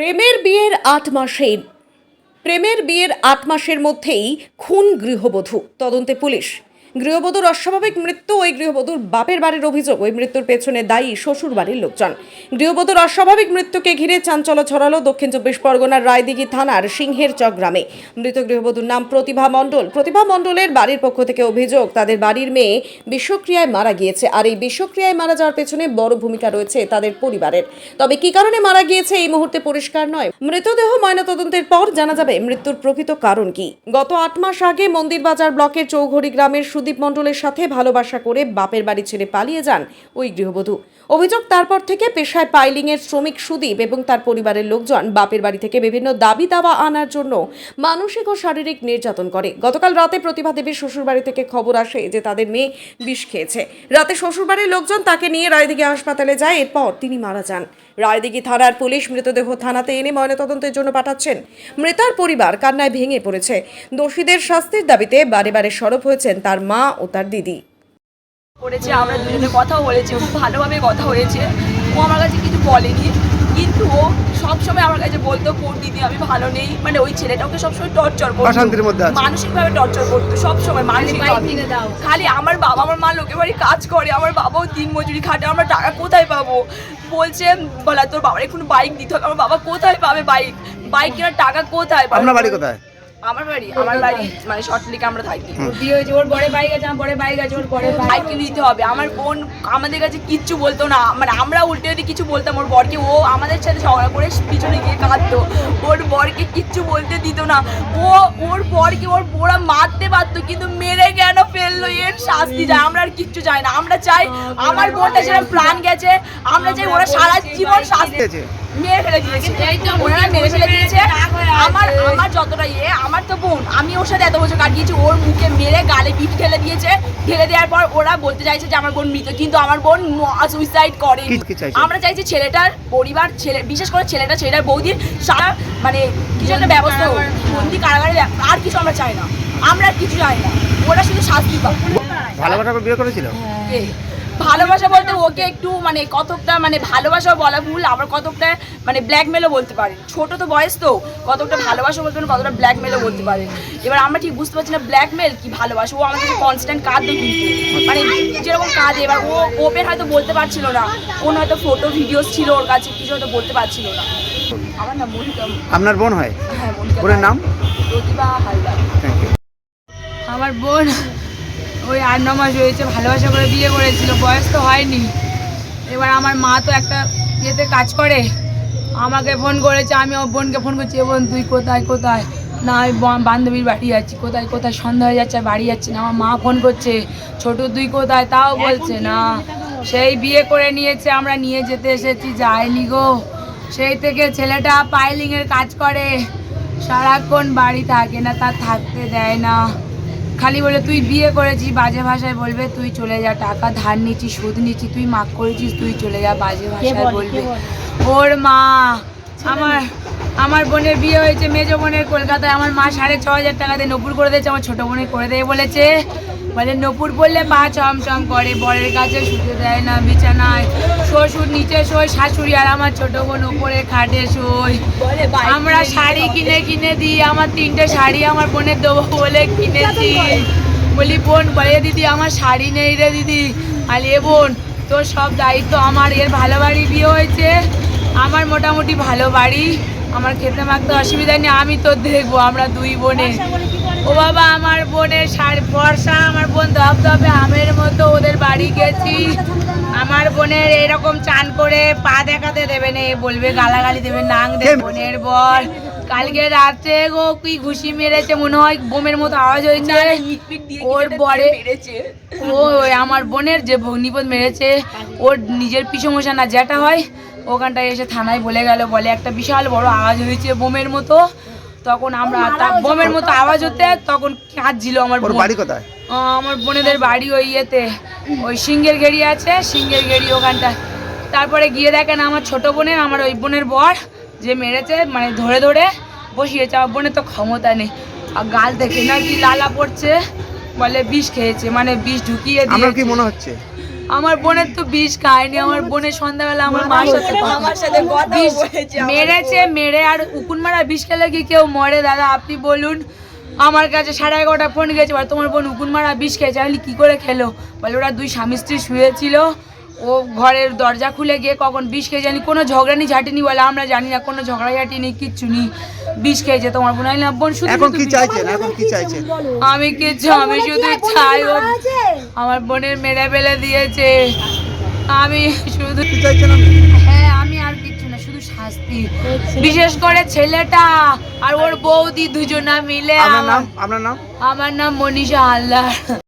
প্রেমের বিয়ের আট মাসেই প্রেমের বিয়ের আট মাসের মধ্যেই খুন গৃহবধূ তদন্তে পুলিশ। গৃহবধূর অস্বাভাবিক মৃত্যু ওই গৃহবধূর বাপের বাড়ির অভিযোগ। ওই মৃত্যুর পেছনে দায়ী শ্বশুর বাড়ির লোকজন। গৃহবধূর অস্বাভাবিক মৃত্যুকে ঘিরে চাঞ্চল্য ছড়ালো দক্ষিণ চব্বিশ পরগনার রায়দিঘি থানার সিংহের চক গ্রামে। মৃত গৃহবধূর নাম প্রতিভা মণ্ডল। প্রতিভা মণ্ডলের বাড়ির পক্ষ থেকে অভিযোগ, তাদের বাড়ির মেয়ে বিষক্রিয়ায় মারা গিয়েছে আর এই বিষক্রিয়ায় মারা যাওয়ার পেছনে বড় ভূমিকা রয়েছে তাদের পরিবারের। তবে কি কারণে মারা গিয়েছে এই মুহূর্তে পরিষ্কার নয়। মৃতদেহ ময়নাতদন্তের পর জানা যাবে মৃত্যুর প্রকৃত কারণ কি। গত আট মাস আগে মন্দিরবাজার ব্লকের চৌঘড়ি গ্রামের সুদীপ মণ্ডলের সাথে ভালোবাসা করে বাপের বাড়ি ছেড়ে পালিয়ে যান ওই গৃহবধূ। অভিযোগ তারপর থেকে পেশায় পাইলিং এর শ্রমিক সুদীপ এবং তার পরিবারের লোকজন বাপের বাড়ি থেকে বিভিন্ন দাবি দাওয়া আনার জন্য মানসিক ও শারীরিক নির্যাতন করে। গতকাল রাতে প্রতিভা দেবীর শ্বশুরবাড়ি থেকে খবর আসে যে তাদের মেয়ে বিষ খেয়েছে। রাতে শ্বশুরবাড়ির লোকজন তাকে নিয়ে রায়দিঘি হাসপাতালে যায়, এরপর তিনি মারা যান। রায়দিঘি থানার পুলিশ মৃতদেহ থানাতে এনে ময়নাতদন্তের জন্য পাঠাচ্ছেন। মৃতার পরিবার কান্নায় ভেঙে পড়েছে। দোষীদের শাস্তির দাবিতে বারে বারে সরব হয়েছেন তার মা ও তার দিদি। করেছে, আমরা দুজনে কথাও বলেছি, খুব ভালোভাবে কথা হয়েছে। ও আমার কাছে কিছু বলেনি। কিন্তু ও সবসময় আমার কাছে বলতো কোন দিদি আমি ভালো নেই। মানে ওই ছেলেটা ওকে সবসময় টর্চার করতো। অশান্তির মধ্যে আছে। মানসিকভাবে টর্চার করতো সবসময় মানসিক খালি আমার বাবা আমার মা লোকে বাড়ি কাজ করে আমার বাবাও দিন মজুরি খাটে আমরা টাকা কোথায় পাবো? বলছে বলা তোর বাবার এখন বাইক দিতে হবে। আমার বাবা কোথায় পাবে বাইক বাইক কেনার টাকা কোথায় পাবে? আপনার বাড়ি কোথায়? আমার বাড়ি আমার বাড়ি মানে শর্টলিকে আমরা থাকি। বিয়ে হয়েছে ওর বড় বাইক আছে আমার বড় বাইক আছে ওর বড় বাইক কিনে দিতে হবে। আমার বোন আমাদের কাছে কিচ্ছু বলতো না। মানে আমরা উল্টে যদি কিছু বলতাম ওর বরকে ও আমাদের সাথে ঝগড়া করে পিছনে গিয়ে কাঁদতো। ওর বরকে কিচ্ছু বলতে দিত না। ও ওর বরকে ওর বোরা মারতে পারতো কিন্তু মেরে কেন ফেলল? এর শাস্তি যায়। আমরা আর কিচ্ছু চাই না। আমরা চাই আমার বোনটা সেরকম প্রাণ গেছে। আমরা চাই ওরা সারা জীবন শাস্তি? মেরে ফেলে দিয়েছে। ওনারা মেরে ফেলে দিয়েছে। আমার আমার যতটা ইয়ে আমার তো বোন আমি ওর সাথে এত বছর কাটিয়েছি ওর মুখে মেরে গালে পিঠ ঠেলে দিয়েছে। ঠেলে দেওয়ার পর ওরা বলতে চাইছে যে আমার বোন মৃত কিন্তু আমার বোন সুইসাইড করে? আমরা চাইছি ছেলেটার পরিবার ছেলে বিশেষ করে ছেলেটা ছেলেটার বৌদির সারা মানে কিছু একটা ব্যবস্থা হোক। বন্দি কারাগারে আর কিছু আমরা চাই না। আমরা আর কিছু চাই না। ওরা শুধু শাস্তি পাক। ভালোবাসা বিয়ে করেছিল? কে? ভালোবাসা বলতে ওকে একটু মানে কতকটা মানে ভালোবাসা বলা ভুল আবার কতকটা মানে ব্ল্যাকমেলও বলতে পারে। ছোট তো বয়স তো কতকটা ভালোবাসা বলতে পারেন কতটা ব্ল্যাকমেলও বলতে পারে। এবার আমরা ঠিক বুঝতে পারছি না ব্ল্যাকমেল কি ভালোবাসা ও আমাদের কনস্ট্যান্ট কাঁদতো কিন্তু। মানে যেরকম কাঁদে এবার ও ওপেন হয়তো বলতে পারছিল না। কোন হয়তো ফটো ভিডিওস ছিল ওর কাছে কিছু হয়তো বলতে পারছিল না। আমার নাম মনিকা। আপনার বোন হয়? হ্যাঁ মনিকা বোনের নাম? প্রতিভা হালদার। থ্যাংক ইউ আমার বোন ওই আট ন মাস হয়েছে ভালোবাসা করে বিয়ে করেছিল বয়স তো হয়নি। এবার আমার মা তো একটা ইয়েতে কাজ করে আমাকে ফোন করেছে আমি আমার বোনকে ফোন করছি "এ বোন তুই কোথায় কোথায়? না আমি বান্ধবীর বাড়ি যাচ্ছি কোথায় কোথায় সন্ধ্যা হয়ে যাচ্ছে বাড়ি যাচ্ছে না। আমার মা ফোন করছে ছোট তুই কোথায়? তাও বলছে না সেই বিয়ে করে নিয়েছে আমরা নিয়ে যেতে এসেছি যায়নি গো। সেই থেকে ছেলেটা পাইলিংয়ের কাজ করে সারাক্ষণ বাড়ি থাকে না তার থাকতে দেয় না। খালি বলে তুই বিয়ে করেছিস বাজে ভাষায় বলবে তুই চলে যা টাকা ধার নিচ্ছিস সুদ নিচ্ছিস তুই মাক করেছিস তুই চলে যা বাজে ভাষায় বলবে। ওর মা আমার আমার বোনের বিয়ে হয়েছে মেজো বোনের কলকাতায়। আমার মা সাড়ে ছ হাজার টাকা দিয়ে নপুর করে দিয়েছে আমার ছোটো বোনের করে দেয় বলেছে। বলে নপুর পড়লে পা চমচম করে বরের কাছে শুতে দেয় না বিছানায় শ্বশুর নিচে শোয় শাশুড়ি আর আমার ছোট বোন ওপরে খাটে শোয়। আমরা শাড়ি কিনে কিনে দিই আমার তিনটে শাড়ি আমার বোনের দেবো বলে কিনেছি। বলি বোন বলে দিদি আমার শাড়ি নেই রে দিদি। আর এ বোন তোর সব দায়িত্ব আমার এর ভালো বাড়ি বিয়ে হয়েছে। আমার মোটামুটি ভালো বাড়ি আমার খেতে মাখতে অসুবিধা নেই আমি তো দেখব আমরা দুই বোনে। ও বাবা আমার বোনের শাড়ি বর্ষা আমার বোন ধপ ধপে আমের মতো ওদের বাড়ি গেছি। আমার বোনের এরকম চান করে পা দেখাতে দেবে না এ বলবে গালাগালি দেবে নাং দেবে বোনের বর কালকে রাতে গো কি ঘুষি মেরেছে মনে হয় বোমের মতো আওয়াজ হয়েছে। ওর বরে ও ওই আমার বোনের যে ভগ্নিপদ মেরেছে ওর নিজের পিছমশা না যেটা হয় ওখানটায় এসে থানায় বলে গেল বলে একটা বিশাল বড় আওয়াজ হয়েছে বোমের মতো। তখন আমরা তা- বোমের মতো আওয়াজ হতে তখন কাঁদছিল আমার ওর বোন। বাড়ি কোথায়? আমার বোনেদের বাড়ি ওই ইয়েতে ওই সিঙ্গের গেড়ি আছে সিঙ্গের গেড়ি ওখানটা তারপরে গিয়ে দেখেন আমার ছোট বোনের আমার ওই বোনের বর যে মেরেছে মানে ধরে ধরে বসিয়েছে। আমার বোনের তো ক্ষমতা নেই। আর গাল থেকে নাকি লালা পড়ছে বলে বিষ খেয়েছে মানে বিষ ঢুকিয়ে দিয়ে কি মনে হচ্ছে? আমার বোনের তো বিষ খায়নি আমার বোনের সন্ধ্যাবেলা আমার মার সাথে আমার সাথে কথা বিষ মেরেছে মেরে আর উকুন মারা বিষ খেলে কি কেউ মরে? দাদা আপনি বলুন। আমার কাছে সাড়ে এগারোটা ফোন গেছে এবার তোমার বোন উকুন মারা বিষ খেয়েছে আমি কি করে খেলো? বলে ওরা দুই স্বামী স্ত্রী শুয়েছিল ও ঘরের দরজা খুলে গিয়ে কখন বিষ খেয়ে জানি কোনো ঝগড়া নি ঝাঁটিনি বলে আমরা জানি না কোনো ঝগড়া ঝাঁটি নেই কিচ্ছু নেই। বিষ খেয়েছে তোমার বোন। শুধু এখন কি চাইছেন? এখন কি চাইছেন? আমি কিচ্ছু আমি শুধু চাই আমার বোনের মেরে ফেলে দিয়েছে। আমি শুধু কি চাইছেন? হ্যাঁ আমি আর কিচ্ছু না শুধু শাস্তি। বিশেষ করে ছেলেটা আর ওর বৌদি দুজনা মিলে আপনার নাম? আমার- আপনার নাম? আমার নাম মনীষা হালদার।